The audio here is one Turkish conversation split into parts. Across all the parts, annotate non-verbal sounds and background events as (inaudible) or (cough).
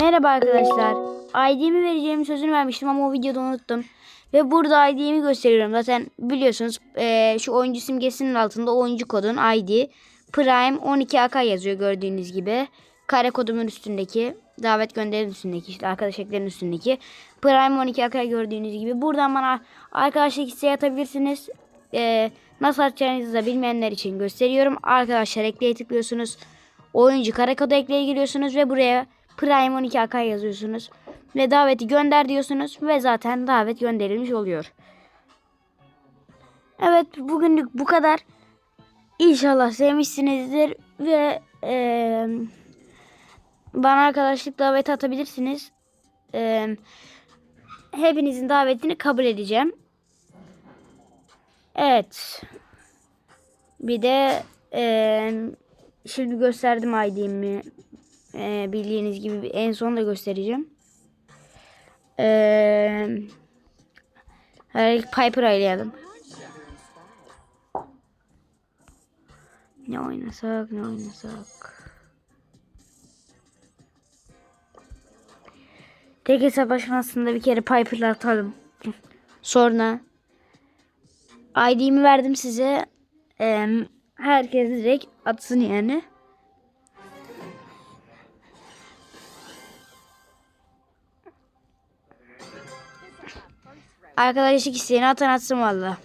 Merhaba arkadaşlar. ID'mi vereceğim sözünü vermiştim ama o videoda unuttum. Ve burada ID'mi gösteriyorum. Zaten biliyorsunuz eee, şu oyuncu simgesinin altında oyuncu kodun ID Prime 12AK yazıyor gördüğünüz gibi. Kare kodumun üstündeki davet gönderin üstündeki işte arkadaş eklerin üstündeki Prime 12AK gördüğünüz gibi. Buradan bana arkadaşlık isteği atabilirsiniz. Eee, nasıl atacağınızı da bilmeyenler için gösteriyorum. Arkadaşlar ekleye tıklıyorsunuz. Oyuncu kare kodu ekleye giriyorsunuz ve buraya Prime 12 AK yazıyorsunuz. Ve daveti gönder diyorsunuz ve zaten davet gönderilmiş oluyor. Evet bugünlük bu kadar. İnşallah sevmişsinizdir ve eee, bana arkadaşlık daveti atabilirsiniz. Eee, hepinizin davetini kabul edeceğim. Evet. Bir de eee, şimdi gösterdim ID'mi. Eee, bildiğiniz gibi en son da göstereceğim. Herhalde Piper aylayalım. Ne oynasak ne oynasak. Tek hesap aşamasında bir kere Piper'la atalım. (laughs) Sonra ID'mi verdim size. Eee, herkes direkt atsın yani. Arkadaşlık isteğini atan atsın valla.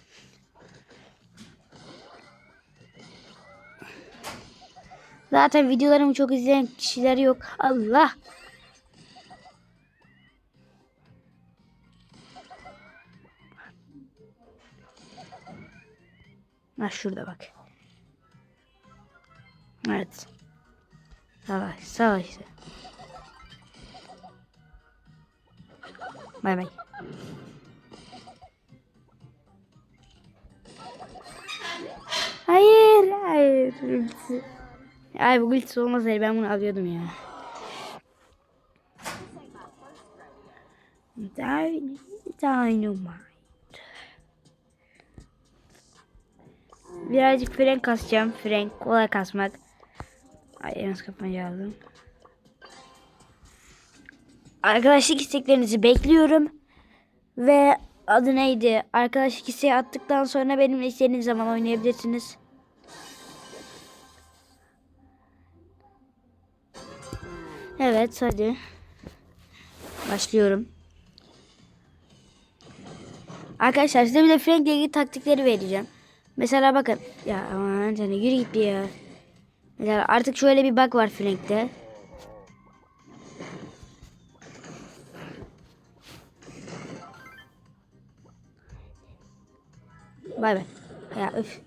Zaten videolarımı çok izleyen kişiler yok. Allah. Ha şurada bak. Evet. Savaş, savaş. Bay bay. Hayır, hayır. Ay bu ultisi olmasaydı ben bunu alıyordum ya. Dyn- Dynamite. Birazcık frenk kasacağım. Frenk kolay kasmak. Ay en az kapanca aldım. Arkadaşlık isteklerinizi bekliyorum. Ve adı neydi? Arkadaşlık isteği attıktan sonra benimle istediğiniz zaman oynayabilirsiniz. Evet hadi. Başlıyorum. Arkadaşlar size bir de Frank'le ilgili taktikleri vereceğim. Mesela bakın. Ya aman sen yürü git bir ya. Mesela artık şöyle bir bug var Frank'te. Bay bay. Ya öf.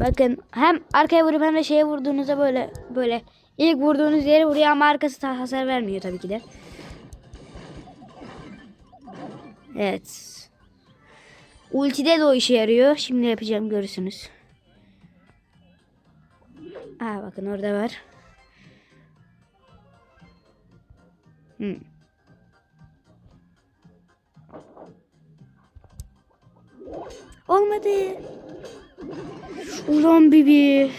Bakın hem arkaya vurup hem de şeye vurduğunuzda böyle böyle ilk vurduğunuz yere vuruyor ama arkası hasar vermiyor tabii ki de. Evet. Ultide de o işe yarıyor. Şimdi yapacağım görürsünüz. Aa bakın orada var. Hmm. Olmadı. Ulan bibi.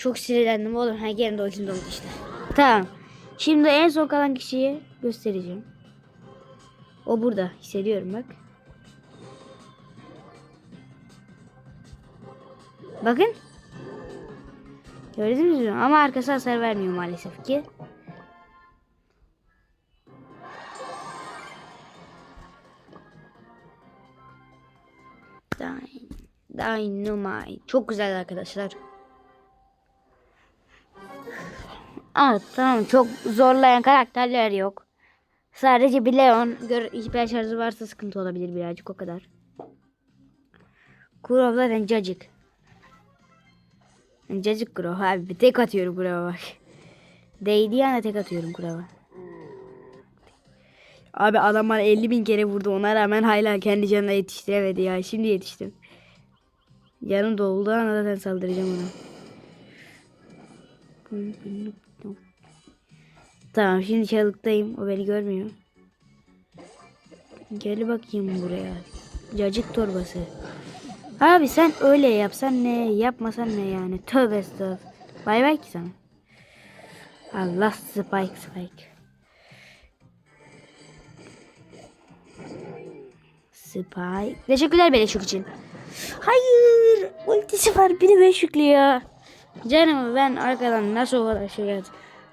Çok sinirlendim oğlum. Ha gene de ultim doldu işte. Tamam. Şimdi en son kalan kişiyi göstereceğim. O burada. Hissediyorum bak. Bakın. Gördünüz mü? Ama arkası hasar vermiyor maalesef ki. Dyn- Dynamite. Çok güzel arkadaşlar. Evet tamam çok zorlayan karakterler yok. Sadece bir Leon hiper şarjı varsa sıkıntı olabilir birazcık o kadar. Kurov zaten cacık. Cacık Kurov abi bir tek atıyorum Kurov'a bak. (laughs) Değdiği anda tek atıyorum Kurov'a. Abi adam bana 50 bin kere vurdu ona rağmen hala kendi canına yetiştiremedi ya. Şimdi yetiştim. Yarım doldu anda zaten saldıracağım ona. Tamam şimdi çalıktayım. O beni görmüyor. Gel bakayım buraya. Cacık torbası. Abi sen öyle yapsan ne yapmasan ne yani. Tövbe estağfurullah. Bay bay ki sana. Allah spike spike. Spike. Teşekkürler Beleşik için. Hayır. Ultisi var. Bir de beş yüklüyor. Canım ben arkadan nasıl o kadar şey geldi.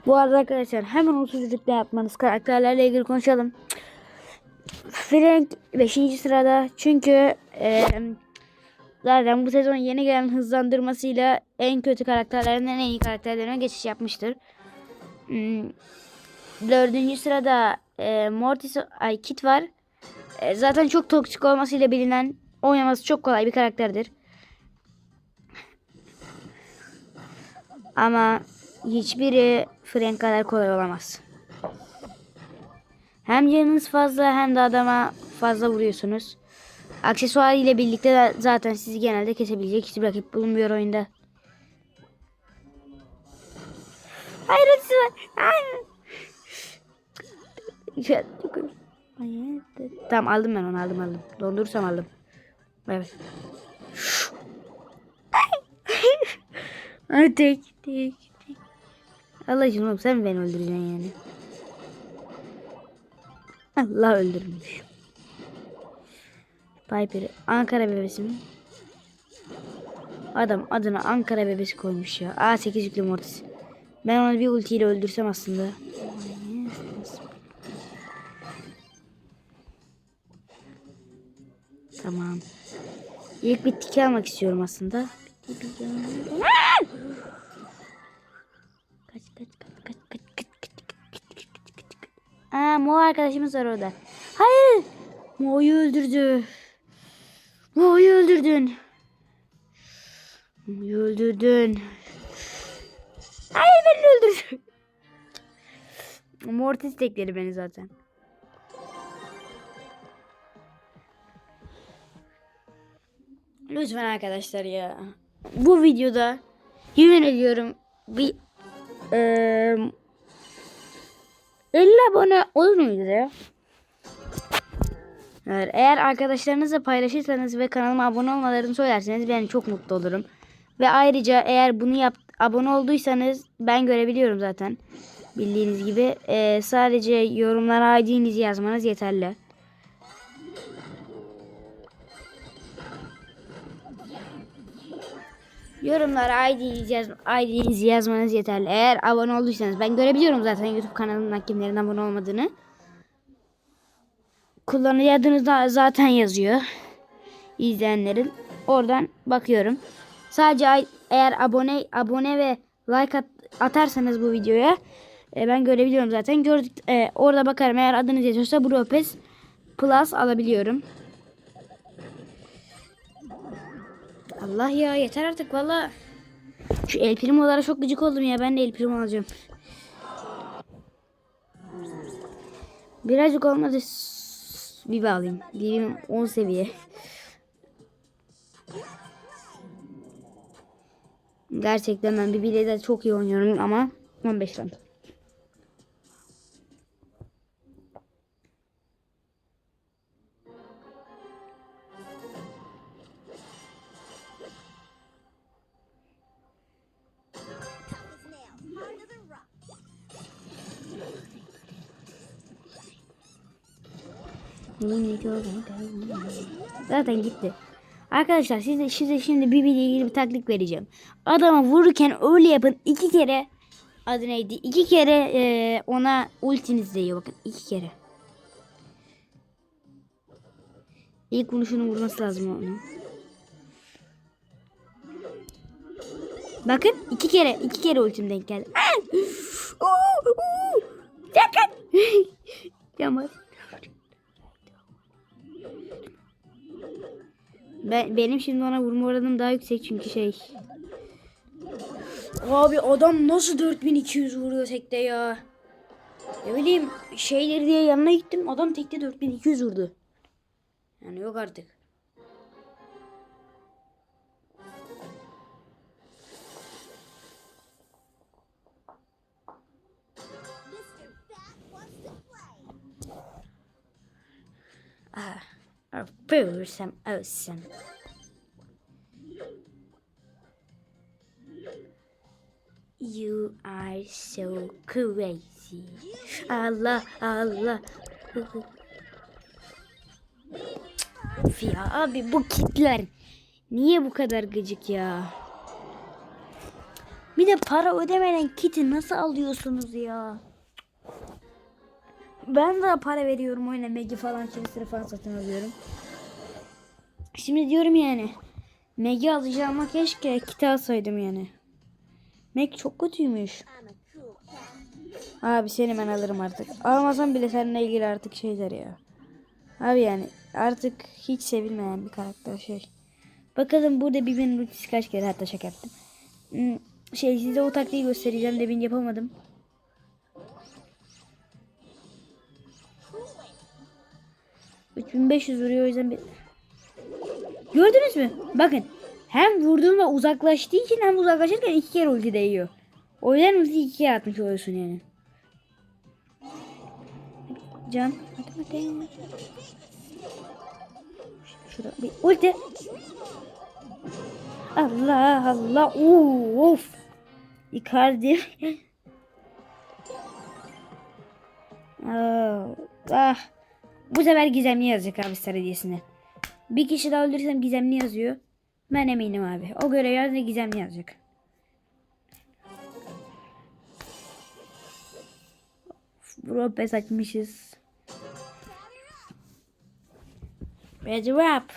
Bu arada arkadaşlar hemen usulcülükle yapmanız karakterlerle ilgili konuşalım. Frank 5. sırada çünkü e, zaten bu sezon yeni gelen hızlandırmasıyla en kötü karakterlerinden en iyi karakterlerine geçiş yapmıştır. Hmm, dördüncü sırada e, Mortis ay Kit var. E, zaten çok toksik olmasıyla bilinen oynaması çok kolay bir karakterdir. Ama hiçbiri Frank kadar kolay olamaz. Hem canınız fazla hem de adama fazla vuruyorsunuz. Aksesuar ile birlikte de zaten sizi genelde kesebilecek hiçbir rakip bulunmuyor oyunda. Hayır hepsi var. Tamam aldım ben onu aldım aldım. Dondurursam aldım. Evet. (laughs) Tek tek. Allah için oğlum sen beni öldüreceksin yani? Allah öldürmüş. Piper'i Ankara bebesi mi? Adam adına Ankara bebesi koymuş ya. A8 yüklü mortis. Ben onu bir ultiyle öldürsem aslında. Tamam. İlk bir tiki almak istiyorum aslında. Mo arkadaşımız var orada. Hayır. Mo'yu öldürdü. Mo'yu öldürdün. Mo'yu öldürdün. Hayır beni öldürdün. Mortis tekledi beni zaten. Lütfen arkadaşlar ya. Bu videoda yemin ediyorum bir eee 50 abone olur muydu ya? Evet, eğer arkadaşlarınızla paylaşırsanız ve kanalıma abone olmalarını söylerseniz ben çok mutlu olurum. Ve ayrıca eğer bunu yap abone olduysanız ben görebiliyorum zaten. Bildiğiniz gibi Eee, sadece yorumlara ID'nizi yazmanız yeterli. Yorumlara ID'nizi, yaz, ID'nizi yazmanız yeterli. Eğer abone olduysanız ben görebiliyorum zaten YouTube kanalımdan kimlerin abone olmadığını. Kullanıcı adınız da zaten yazıyor. İzleyenlerin. Oradan bakıyorum. Sadece eğer abone abone ve like at- atarsanız bu videoya e, ben görebiliyorum zaten. Gördük e, orada bakarım eğer adınız yazıyorsa Bropes Plus alabiliyorum. Allah ya yeter artık valla. Şu El Primo'lara çok gıcık oldum ya. Ben de El Primo alacağım. Birazcık olmadı. Bir alayım. Birim 10 seviye. Gerçekten ben bir de çok iyi oynuyorum ama 15 Zaten gitti. Arkadaşlar size, size şimdi bir ile ilgili bir taktik vereceğim. Adama vururken öyle yapın. iki kere adı neydi? İki kere e, ona ultiniz değiyor bakın. iki kere. İlk vuruşunu vurması lazım onun. Bakın iki kere iki kere ultim denk geldi. Ah! (laughs) Oo, (laughs) Ben, benim şimdi ona vurma oranım daha yüksek çünkü şey. Abi adam nasıl 4200 vuruyor tekte ya. Ne bileyim şeyleri diye yanına gittim adam tekte 4200 vurdu. Yani yok artık. Ah, awesome. You You are so crazy. Allah Allah. Of ya abi bu kitler niye bu kadar gıcık ya? Bir de para ödemeden kiti nasıl alıyorsunuz ya? Ben daha para veriyorum oyuna Megi falan kilisleri falan satın alıyorum. Şimdi diyorum yani. Meg'i alacağıma keşke kiti alsaydım yani. Meg çok kötüymüş. Abi seni ben alırım artık. Almasam bile seninle ilgili artık şeyler ya. Abi yani artık hiç sevilmeyen bir karakter şey. Bakalım burada bir benim ultisi kaç kere hatta şaka yaptım. Hmm, Şey size o taktiği göstereceğim demin yapamadım. ...3500 vuruyor o yüzden bir... Gördünüz mü? Bakın. Hem vurduğumda uzaklaştığı için hem uzaklaşırken iki kere ulti değiyor. O yüzden ulti iki kere atmış oluyorsun yani. Can. Hadi bakayım. Şurada bir ulti. Allah Allah. Oo, of. Icardi. (laughs) Aa, ah. Bu sefer gizemli yazacak abi hediyesine. Bir kişi daha öldürürsem gizemli yazıyor. Ben eminim abi. O göre yazınca gizemli yazacak. Bro pes açmışız. Red Wrap.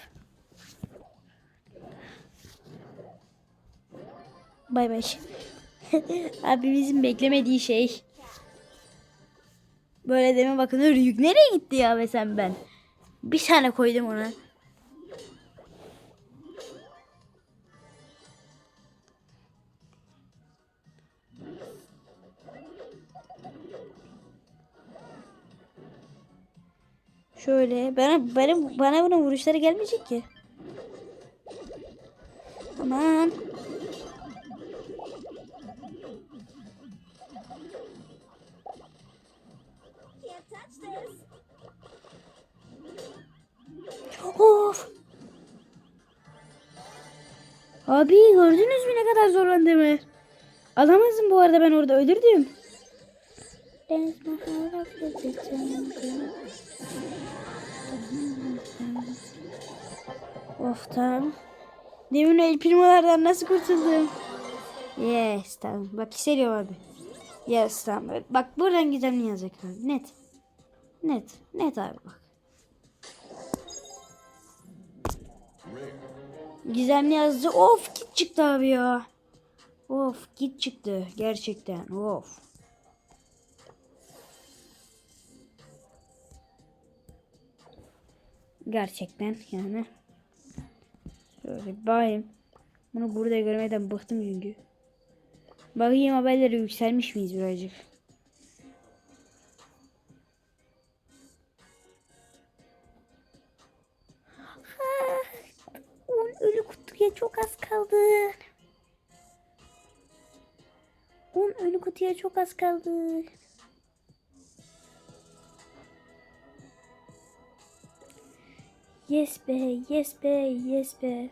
Bay bay. (laughs) Abimizin beklemediği şey. Böyle deme bakın yük nereye gitti ya ve sen ben. Bir tane koydum ona. Şöyle bana bana bana bunun vuruşları gelmeyecek ki. Aman. Abi gördünüz mü ne kadar zorlandığımı? Alamazdım bu arada ben orada ölürdüm. Of tamam. Demin el primolardan nasıl kurtuldum? Yes tamam. Bak hissediyorum abi. Yes tamam. Bak buradan gizemli yazacak abi. Net. Net. Net abi bak. Gizemli yazdı. Of git çıktı abi ya. Of git çıktı. Gerçekten. Of. Gerçekten yani. Şöyle bakayım. Bunu burada görmeden bıktım çünkü. Bakayım haberleri yükselmiş miyiz birazcık. Ölü kutuya çok az kaldı. On ölü kutuya çok az kaldı. Yes be, yes be, yes be.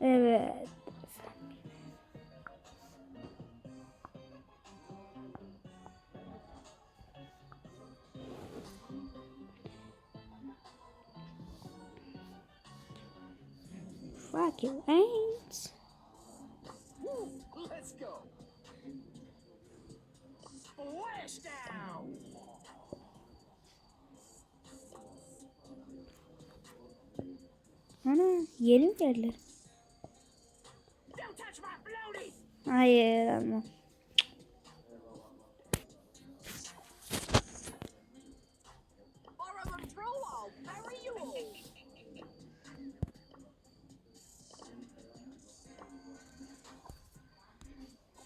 Evet. Ana geldiler. Touch my floaties. Hayır ama.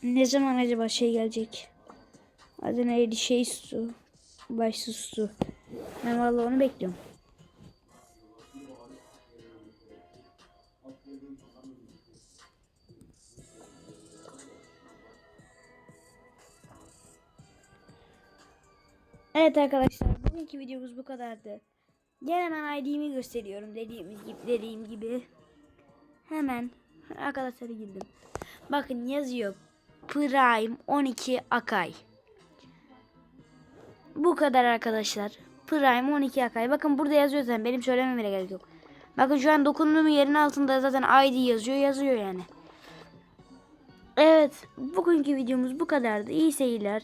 Ne zaman acaba şey gelecek? Adı neydi? Şey su. Başsız su. Ben vallahi onu bekliyorum. Evet arkadaşlar Bugünkü videomuz bu kadardı. Gel hemen ID'mi gösteriyorum dediğimiz gibi dediğim gibi. Hemen arkadaşlara girdim. Bakın yazıyor. Prime 12 Akay. Bu kadar arkadaşlar. Prime 12 Akay. Bakın burada yazıyor zaten. Benim söylememe bile gerek yok. Bakın şu an dokunduğum yerin altında zaten ID yazıyor. Yazıyor yani. Evet. Bugünkü videomuz bu kadardı. İyi seyirler.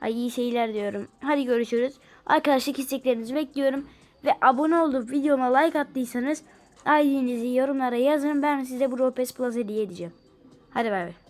Ay iyi seyirler diyorum. Hadi görüşürüz. Arkadaşlık isteklerinizi bekliyorum. Ve abone olup videoma like attıysanız ID'nizi yorumlara yazın. Ben size Brawl Pass Plus hediye edeceğim. Hadi bay bay.